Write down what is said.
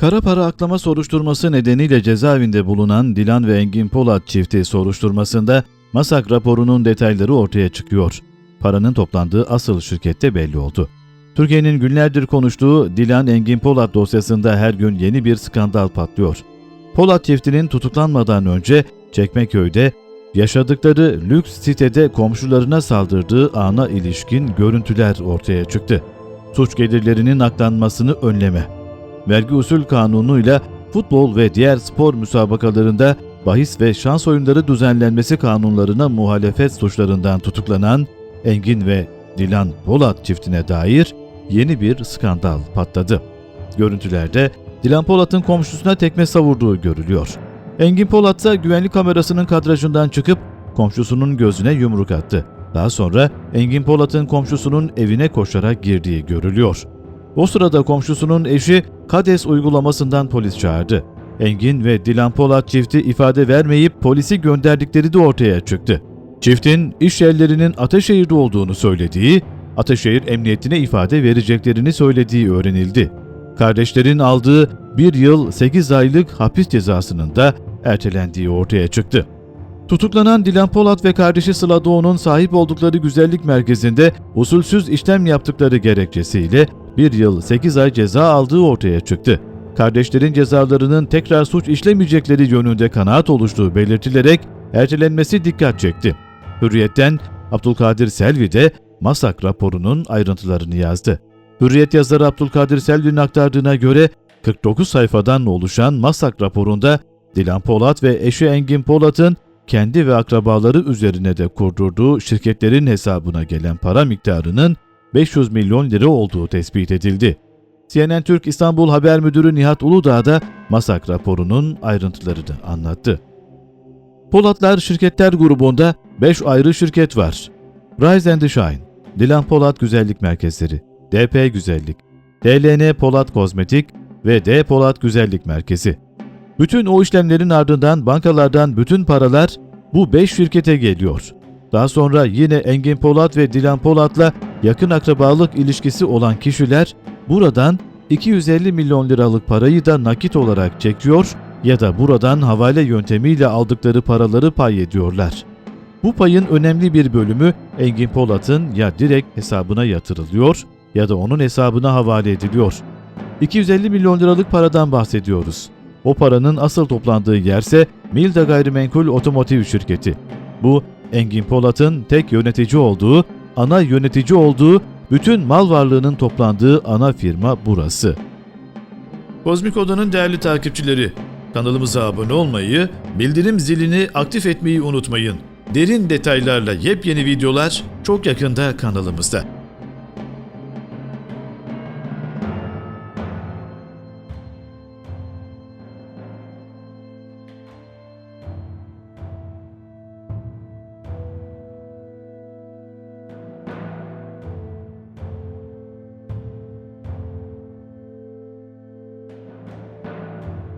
Kara para aklama soruşturması nedeniyle cezaevinde bulunan Dilan ve Engin Polat çifti soruşturmasında MASAK raporunun detayları ortaya çıkıyor. Paranın toplandığı asıl şirkette belli oldu. Türkiye'nin günlerdir konuştuğu Dilan Engin Polat dosyasında her gün yeni bir skandal patlıyor. Polat çiftinin tutuklanmadan önce Çekmeköy'de yaşadıkları lüks sitede komşularına saldırdığı ana ilişkin görüntüler ortaya çıktı. Suç gelirlerinin aklanmasını önleme, vergi usul kanunuyla futbol ve diğer spor müsabakalarında bahis ve şans oyunları düzenlenmesi kanunlarına muhalefet suçlarından tutuklanan Engin ve Dilan Polat çiftine dair yeni bir skandal patladı. Görüntülerde Dilan Polat'ın komşusuna tekme savurduğu görülüyor. Engin Polat ise güvenlik kamerasının kadrajından çıkıp komşusunun gözüne yumruk attı. Daha sonra Engin Polat'ın komşusunun evine koşarak girdiği görülüyor. O sırada komşusunun eşi KADES uygulamasından polis çağırdı. Engin ve Dilan Polat çifti ifade vermeyip polisi gönderdikleri de ortaya çıktı. Çiftin iş yerlerinin Ataşehir'de olduğunu söylediği, Ataşehir Emniyetine ifade vereceklerini söylediği öğrenildi. Kardeşlerin aldığı bir yıl 8 aylık hapis cezasının da ertelendiği ortaya çıktı. Tutuklanan Dilan Polat ve kardeşi Sıla Doğu'nun sahip oldukları güzellik merkezinde usulsüz işlem yaptıkları gerekçesiyle bir yıl 8 ay ceza aldığı ortaya çıktı. Kardeşlerin cezalarının tekrar suç işlemeyecekleri yönünde kanaat oluştuğu belirtilerek ertelenmesi dikkat çekti. Hürriyet'ten Abdülkadir Selvi de MASAK raporunun ayrıntılarını yazdı. Hürriyet yazarı Abdülkadir Selvi'nin aktardığına göre 49 sayfadan oluşan MASAK raporunda Dilan Polat ve eşi Engin Polat'ın kendi ve akrabaları üzerine de kurdurduğu şirketlerin hesabına gelen para miktarının 500 milyon lira olduğu tespit edildi. CNN Türk İstanbul Haber Müdürü Nihat Uludağ da MASAK raporunun ayrıntılarını anlattı. Polatlar Şirketler grubunda 5 ayrı şirket var. Rise and Shine, Dilan Polat Güzellik Merkezleri, DP Güzellik, DLN Polat Kozmetik ve D Polat Güzellik Merkezi. Bütün o işlemlerin ardından bankalardan bütün paralar bu 5 şirkete geliyor. Daha sonra yine Engin Polat ve Dilan Polat'la yakın akrabalık ilişkisi olan kişiler buradan 250 milyon liralık parayı da nakit olarak çekiyor ya da buradan havale yöntemiyle aldıkları paraları pay ediyorlar. Bu payın önemli bir bölümü Engin Polat'ın ya direkt hesabına yatırılıyor ya da onun hesabına havale ediliyor. 250 milyon liralık paradan bahsediyoruz. O paranın asıl toplandığı yerse Milda Gayrimenkul Otomotiv Şirketi. Bu Engin Polat'ın tek yönetici olduğu, ana yönetici olduğu, bütün mal varlığının toplandığı ana firma burası. Kozmik Oda'nın değerli takipçileri, kanalımıza abone olmayı, bildirim zilini aktif etmeyi unutmayın. Derin detaylarla yepyeni videolar çok yakında kanalımızda.